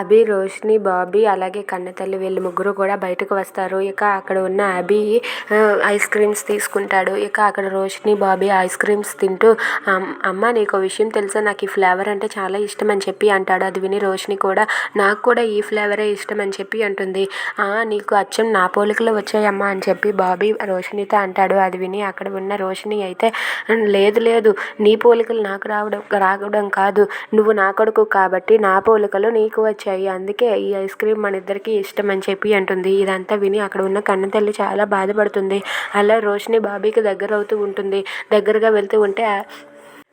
అభి రోషిని బాబీ అలాగే కన్నతల్లి వీళ్ళు ముగ్గురు కూడా బయటకు వస్తారు. ఇక అక్కడ ఉన్న అభి ఐస్ క్రీమ్స్ తీసుకుంటాడు. ఇక అక్కడ రోషిని బాబీ ఐస్ క్రీమ్స్ తింటూ అమ్మ నీకు విషయం తెలుసా? నాకు ఈ ఫ్లేవర్ అంటే చాలా ఇష్టం అని చెప్పి అంటాడు. అది విని రోషిని కూడా నాకు కూడా ఈ ఫ్లేవరే ఇష్టం అని చెప్పి అంటుంది. నీకు అచ్చం నా పోలికలు వచ్చాయమ్మా అని చెప్పి బాబీ రోషినితో అంటాడు. అది విని అక్కడ ఉన్న రోషిని అయితే లేదు లేదు నీ పోలికలు నాకు రావడం రావడం కాదు. నువ్వు నా కొడుకు కాబట్టి నా పోలికలు నీకు వచ్చాయి. అందుకే ఈ ఐస్ క్రీమ్ మన ఇద్దరికి ఇష్టం అని చెప్పి అంటుంది. ఇదంతా విని అక్కడ ఉన్న కన్న తల్లి చాలా బాధపడుతుంది. అలా రోషిని బాబీకి దగ్గర అవుతూ ఉంటుంది. దగ్గరగా వెళ్తూ ఉంటే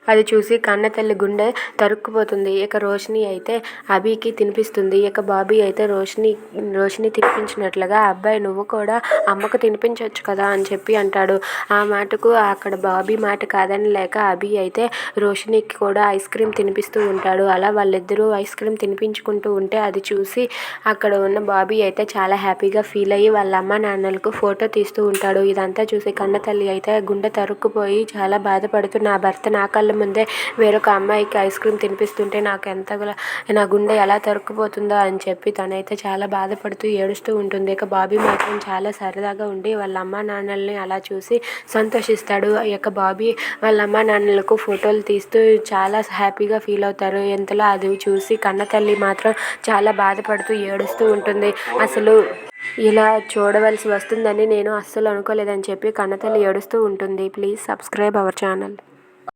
అది చూసి కన్న తల్లి గుండె తరుక్కుపోతుంది. ఇక రోషిని అయితే అభికి తినిపిస్తుంది. ఇక బాబీ అయితే రోషిని రోషిని తినిపించినట్లుగా అబ్బాయి నువ్వు కూడా అమ్మకు తినిపించవచ్చు కదా అని చెప్పి అంటాడు. ఆ మాటకు అక్కడ బాబీ మాట కాదని లేక అభి అయితే రోషినికి కూడా ఐస్ క్రీమ్ తినిపిస్తూ ఉంటాడు. అలా వాళ్ళిద్దరూ ఐస్ క్రీమ్ తినిపించుకుంటూ ఉంటే అది చూసి అక్కడ ఉన్న బాబీ అయితే చాలా హ్యాపీగా ఫీల్ అయ్యి వాళ్ళ అమ్మ నాన్నలకు ఫోటో తీస్తూ ఉంటాడు. ఇదంతా చూసి కన్న తల్లి అయితే గుండె తరుక్కుపోయి చాలా బాధపడుతూ నా భర్త నా కళ్ళ ముందే వేరొక అమ్మాయికి ఐస్ క్రీమ్ తినిపిస్తుంటే నాకు ఎంత నా గుండె ఎలా తరుక్కుపోతుందో అని చెప్పి తనైతే చాలా బాధపడుతూ ఏడుస్తూ ఉంటుంది. ఇక బాబీ మాత్రం చాలా సరదాగా ఉండి వాళ్ళ అమ్మ నాన్నల్ని అలా చూసి సంతోషిస్తాడు. ఇక బాబీ వాళ్ళ అమ్మ నాన్నలకు ఫోటోలు తీస్తూ చాలా హ్యాపీగా ఫీల్ అవుతారు. ఎంతలో అది చూసి కన్న తల్లి మాత్రం చాలా బాధపడుతూ ఏడుస్తూ ఉంటుంది. అసలు ఇలా చూడవలసి వస్తుందని నేను అస్సలు అనుకోలేదని చెప్పి కన్నతల్లి ఏడుస్తూ ఉంటుంది. Please subscribe our channel.